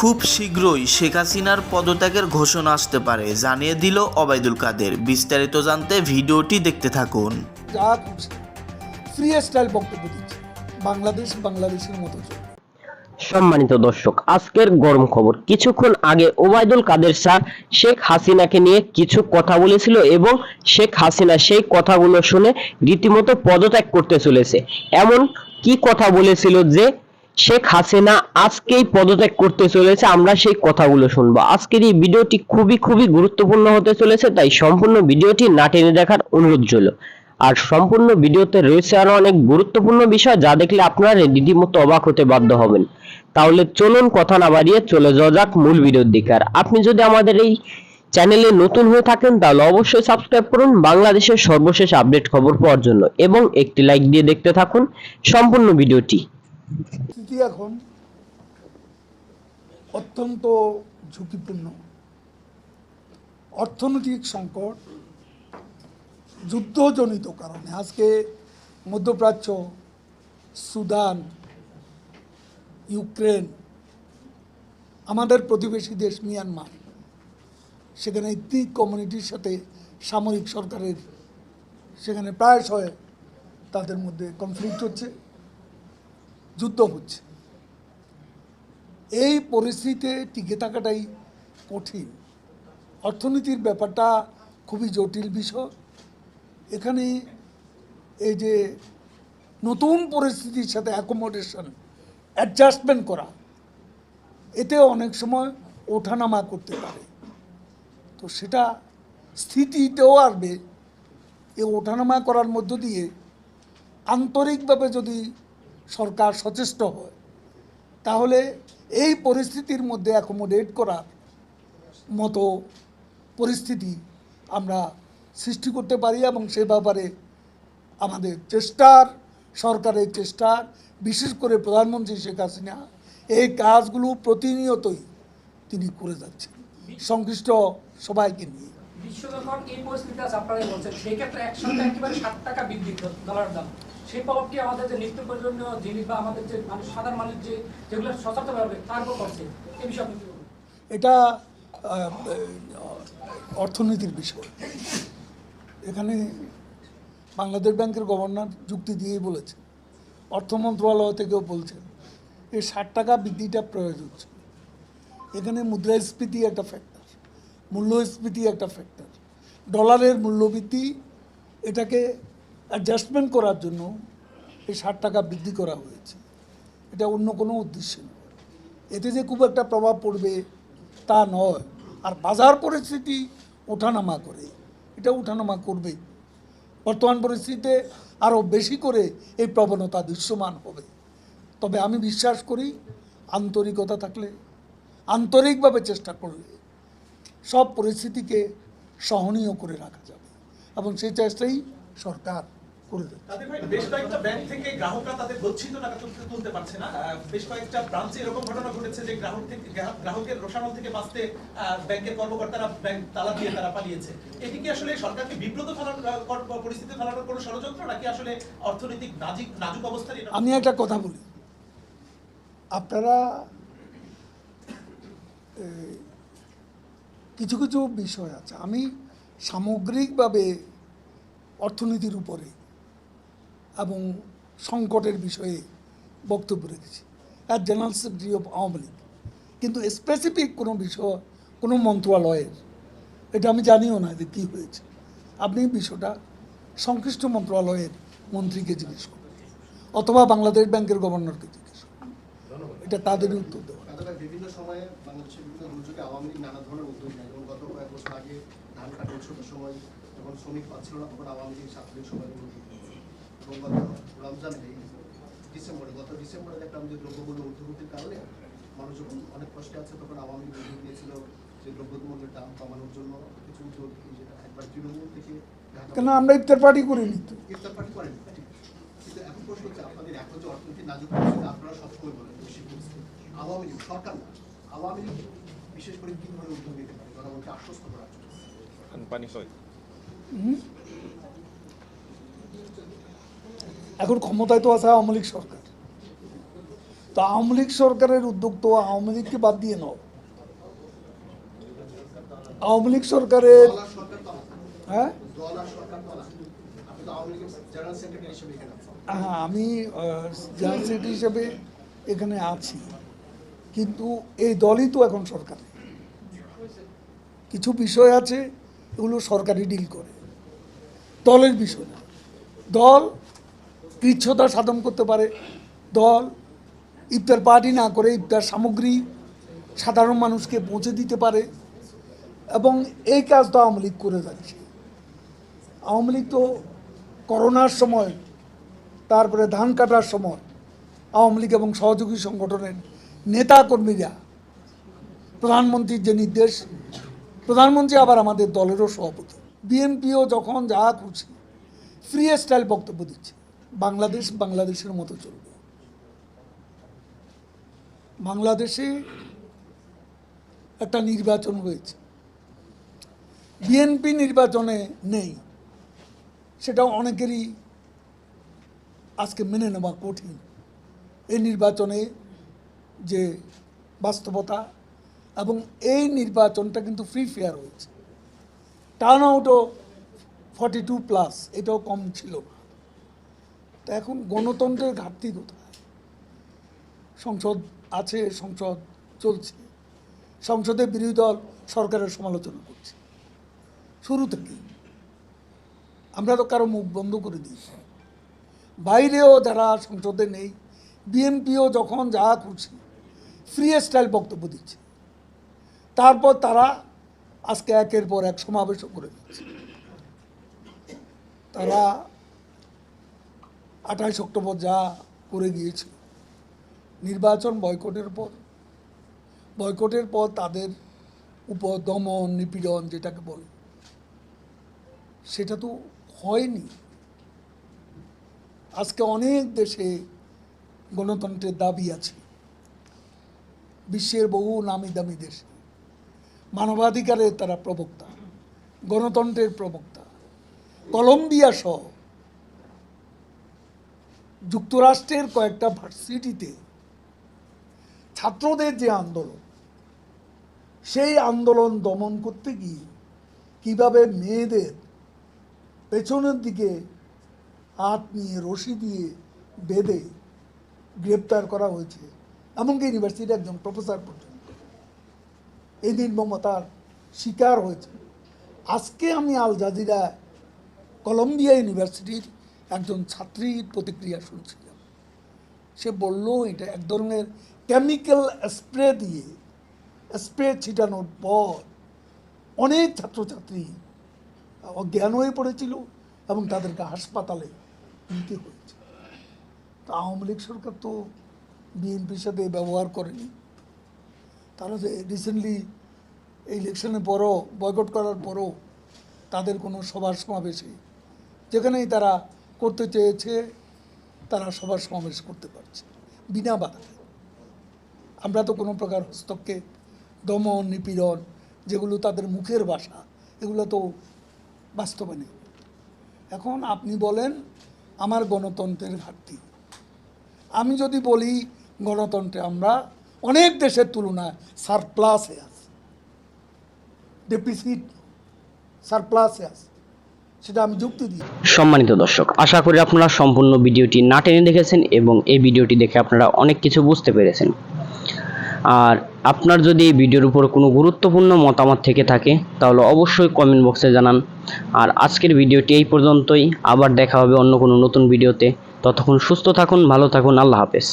খুব শীঘ্রই শেখ হাসিনার পদত্যাগের ঘোষণা আসতে পারে জানিয়ে দিল অবায়দুল কাদের। বিস্তারিত জানতে ভিডিওটি দেখতে থাকুন। যা ফ্রি স্টাইল বক্তব্য দিচ্ছে। বাংলাদেশ বাংলাদেশের মতো সম্মানিত দর্শক আজকের গরম খবর। কিছুক্ষণ আগে ওবায়দুল কাদের স্যার শেখ হাসিনাকে নিয়ে কিছু কথা বলেছিল এবং শেখ হাসিনা সেই কথাগুলো শুনে রীতিমতো পদত্যাগ করতে চলেছে। এমন কি কথা বলেছিল যে শেখ হাসিনা আজকেই পদত্যাগ করতে চলেছে, আমরা সেই কথাগুলো শুনব। আজকের এই ভিডিওটি খুবই খুবই গুরুত্বপূর্ণ হতে চলেছে, তাই সম্পূর্ণ ভিডিওটি না টেনে দেখার অনুরোধ রইল। আর সম্পূর্ণ ভিডিওতে রয়েছে আরও অনেক গুরুত্বপূর্ণ বিষয়, যা দেখলে আপনারা রীতিমতো অবাক হতে বাধ্য হবেন। তাহলে চলুন কথা না বাড়িয়ে চলে যাওয়া যাক মূল ভিডিওর দিকে। আর আপনি যদি আমাদের এই চ্যানেলে নতুন হয়ে থাকেন, তাহলে অবশ্যই সাবস্ক্রাইব করুন, বাংলাদেশের সর্বশেষ আপডেট খবর পাওয়ার জন্য। এবং একটি লাইক দিয়ে দেখতে থাকুন সম্পূর্ণ ভিডিওটি। স্থিতি এখন অত্যন্ত ঝুঁকিপূর্ণ। অর্থনৈতিক সংকট, যুদ্ধজনিত কারণে। আজকে মধ্যপ্রাচ্য, সুদান, ইউক্রেন, আমাদের প্রতিবেশী দেশ মিয়ানমার, সেখানে ইথনিক কমিউনিটির সাথে সামরিক সরকারের, সেখানে প্রায়শই তাদের মধ্যে কনফ্লিক্ট হচ্ছে। যুদ্ধ হচ্ছে। এই পরিস্থিতিতে টিকে থাকাটাই কঠিন। অর্থনীতির ব্যাপারটা খুবই জটিল বিষয়। এখানে এই যে নতুন পরিস্থিতির সাথে অ্যাকোমোডেশন অ্যাডজাস্টমেন্ট করা এতে অনেক সময় ওঠানামা করতে পারে। তো সেটা স্থিতিতেও আসবে। এই ওঠানামা করার মধ্য দিয়ে আন্তরিকভাবে যদি সরকার সচেষ্ট হয়। তাহলে এই পরিস্থিতির মধ্যে অ্যাকোমোডেট করার মতো পরিস্থিতি আমরা সৃষ্টি করতে পারি এবং সে ব্যাপারে আমাদের চেষ্টার, সরকারের চেষ্টার, বিশেষ করে প্রধানমন্ত্রী শেখ হাসিনা, এই কাজগুলো প্রতিনিয়তই তিনি করে যাচ্ছেন। সংশ্লিষ্ট সবাইকে নিয়ে। বিশ্ব যখন এই পরিস্থিতি আপনারাই বলছেন। সেই ক্ষেত্রে একসঙ্গে একেবারে ষাট টাকা বৃদ্ধি ডলার দাম। সেই প্রভাবটি আমাদের যে নিত্য প্রয়োজনীয় জিনিস বা আমাদের যে মানুষ সাধারণ মানুষ যে যেগুলো সচেতন হবে, তার উপর করছে এই বিষয়ে এটা অর্থনীতির বিষয়। এখানে বাংলাদেশ ব্যাংকের গভর্নর যুক্তি দিয়েই বলেছে। অর্থ মন্ত্রণালয় থেকেও বলছেন এই ষাট টাকা বৃদ্ধিটা প্রয়োজন এখানে মুদ্রাস্ফীতি একটা ফ্যাক্টর মূল্যস্ফীতি একটা ফ্যাক্টর ডলারের মূল্যবৃদ্ধি এটাকে অ্যাডজাস্টমেন্ট করার জন্য এই ষাট টাকা বৃদ্ধি করা হয়েছে। এটা অন্য কোনো উদ্দেশ্য নয় এতে যে খুব একটা প্রভাব পড়বে তা নয়। আর বাজার পরিস্থিতি ওঠানামা করে। এটা ওঠানামা করবে। বর্তমান পরিস্থিতিতে আরও বেশি করে এই প্রবণতা দৃশ্যমান হবে। তবে আমি বিশ্বাস করি আন্তরিকতা থাকলে, আন্তরিকভাবে চেষ্টা করলে সব পরিস্থিতিকে সহনীয় করে রাখা যাবে। এবং সেই চেষ্টাই সরকার। করে দেবে তাদের ভাই বেশ কয়েকটা ব্যাংক থেকে গ্রাহকরা তাদের গচ্ছিত টাকা তুলতে তুলতে পারছে না। বেশ কয়েকটা ব্রাঞ্চে এরকম ঘটনা ঘটেছে যে গ্রাহক থেকে গ্রাহকের রোষানল থেকে বাঁচতে ব্যাংকের কর্মকর্তারা ব্যাংক তালা দিয়ে তারা পালিয়েছে। এটি কি আসলে সরকারকে বিব্রত ফেলানোর পরিস্থিতি ফেলানোর কোনো ষড়যন্ত্র নাকি আসলে অর্থনৈতিক নাজিক নাজুক অবস্থার আমি একটা কথা বলি। আপনারা কিছু কিছু বিষয় আছে। আমি সামগ্রিকভাবে অর্থনীতির উপরে এবং সংকটের বিষয়ে বক্তব্য রেখেছি। As general secretary of Awami League কিন্তু স্পেসিফিক কোনো বিষয় কোনো মন্ত্রণালয়ের এটা আমি জানিও না যে কী হয়েছে। আপনি বিষয়টা সংশ্লিষ্ট মন্ত্রণালয়ের মন্ত্রীকে জিজ্ঞেস করুন অথবা বাংলাদেশ ব্যাংকের গভর্নরকে জিজ্ঞেস করুন। এটা তাদেরই উত্তর দেওয়া। বিভিন্ন সময়ে বাংলাদেশের বিভিন্ন দুর্যোগে আওয়ামী লীগ নানা ধরনের উদ্যোগ নেয়। এবং গত কয়েক বছর আগে ধান কাটা উৎসবের সময় যখন শ্রমিক পাচ্ছিল না তখন আওয়ামী লীগ ছাত্রলীগ সবাই। এবং গত রমজান এই ডিসেম্বরে গত ডিসেম্বরে দেখলাম যে দ্রব্যমূল্য ঊর্ধ্বগতির কারণে মানুষ যখন অনেক কষ্টে আছে তখন আওয়ামী লীগ উদ্যোগ নিয়েছিল যে দ্রব্যমূল্যের দাম কমানোর জন্য কিছু উদ্যোগ যেটা একবার তৃণমূল থেকে কেন আমরা ইফতার পার্টি করিনি ইফতার পার্টি করেন ঠিক। কিন্তু এখন প্রশ্ন হচ্ছে আপনাদের এখন যে অর্থনীতি নাজুক আপনারা সবসময় বলেন বেশি পরিস্থিতি আওয়ামী লীগ সরকার না আওয়ামী লীগ বিশেষ করে কি ধরনের উদ্যোগ নিতে পারে? জনগণকে আশ্বস্ত করার জন্য। এখন ক্ষমতায় তো আছে আওয়ামী লীগ সরকার। তো আওয়ামী লীগ সরকারের উদ্যোগ তো আওয়ামী লীগকে বাদ দিয়ে নাও। আওয়ামী লীগ সরকারের। হ্যাঁ? হ্যাঁ আমি জেনারেল সেক্রেটারি হিসেবে এখানে আছি। কিন্তু এই দলই তো এখন সরকার। কিছু বিষয় আছে এগুলো সরকারি ডিল করে। দলের বিষয় না। দল কৃচ্ছতা সাধন করতে পারে। দল, ইফতার পার্টি না করে ইফতার সামগ্রী সাধারণ মানুষকে পৌঁছে দিতে পারে এবং এই কাজ তো আওয়ামী লীগ করে যাচ্ছে। আওয়ামী লীগ তো করোনার সময়, তারপরে ধান কাটার সময় আওয়ামী লীগ এবং সহযোগী সংগঠনের নেতা কর্মীরা প্রধানমন্ত্রীর যে নির্দেশ, প্রধানমন্ত্রী আবার আমাদের দলেরও সভাপতি। বিএনপিও যখন যা খুশি ফ্রি স্টাইল বক্তব্য দিচ্ছে। বাংলাদেশ বাংলাদেশের মতো চলবে। বাংলাদেশে একটা নির্বাচন হয়েছে। বিএনপি নির্বাচনে নেই। সেটা অনেকেরই আজকে মেনে নেওয়া কঠিন। এই নির্বাচনে যে বাস্তবতা এবং এই নির্বাচনটা কিন্তু ফ্রি ফেয়ার হয়েছে। টার্ন আউটও ফর্টি টু প্লাস এটাও কম ছিল না। তা এখন গণতন্ত্রের ঘাটতি কোথায়? সংসদ আছে, সংসদ চলছে। সংসদে বিরোধী দল সরকারের সমালোচনা করছে। শুরু থেকেই আমরা তো কারও মুখ বন্ধ করে দিয়েছি। বাইরেও যারা সংসদে নেই, বিএনপিও যখন যা খুশি ফ্রি স্টাইল বক্তব্য দিচ্ছে। তারপর তারা আজকে একের পর এক সমাবেশও করে দিচ্ছে। তারা আঠাইশ অক্টোবর যা করে গিয়েছিল। নির্বাচন বয়কটের পর বয়কটের পর তাদের উপর দমন নিপীড়ন যেটাকে বলে, সেটা তো হয়নি। আজকে অনেক দেশে গণতন্ত্রের দাবি আছে। বিশ্বের বহু নামি দামি দেশে। মানবাধিকারের তারা প্রবক্তা, গণতন্ত্রের প্রবক্তা। কলম্বিয়া সহ যুক্তরাষ্ট্রের কয়েকটা ভার্সিটিতে ছাত্রদের যে আন্দোলন, সেই আন্দোলন দমন করতে গিয়ে কীভাবে মেয়েদের পেছনের দিকে হাত নিয়ে রশি দিয়ে বেঁধে গ্রেপ্তার করা হয়েছে, এমনকি ইউনিভার্সিটির একজন প্রফেসর পর্যন্ত। এই নির্মমতার শিকার হয়েছে। আজকে আমি আল জাজিরা, কলম্বিয়া ইউনিভার্সিটির একজন ছাত্রীর প্রতিক্রিয়া শুনছিলাম। সে বলল, এটা এক ধরনের কেমিক্যাল স্প্রে দিয়ে স্প্রে ছিটানোর পর অনেক ছাত্রছাত্রী অজ্ঞান হয়ে পড়েছিল এবং তাদেরকে হাসপাতালে নিতে হয়েছে। তা আওয়ামী লীগ সরকার তো বিএনপির সাথে ব্যবহার করেনি। তারা যে রিসেন্টলি এই ইলেকশনের পরও বয়কট করার পরও তাদের কোনো সভার সমাবেশে যেখানেই তারা করতে চেয়েছে, তারা সবার সমাবেশ করতে পারছে, বিনা বাধায়। আমরা তো কোনো প্রকার হস্তক্ষেপ, দমন, নিপীড়ন যেগুলো তাদের মুখের ভাষা, এগুলো তো বাস্তবে নেই এখন আপনি বলেন, আমার গণতন্ত্রের ঘাটতি। আমি যদি বলি, গণতন্ত্রে আমরা অনেক দেশের তুলনায় সারপ্লাসে আছি। ডেপিসিট সারপ্লাসে আছে। সেটা আমি যুক্তি দিই। সম্মানিত দর্শক, আশা করি আপনারা সম্পূর্ণ ভিডিওটি না টেনে দেখেছেন এবং এই ভিডিওটি দেখে আপনারা অনেক কিছু বুঝতে পেরেছেন। আর আপনার যদি এই ভিডিওর উপর কোনো গুরুত্বপূর্ণ মতামত থেকে থাকে, তাহলে অবশ্যই কমেন্ট বক্সে জানান। আর আজকের ভিডিওটি এই পর্যন্তই। আবার দেখা হবে অন্য কোনো নতুন ভিডিওতে। ততক্ষণ সুস্থ থাকুন, ভালো থাকুন। আল্লাহ হাফেজ।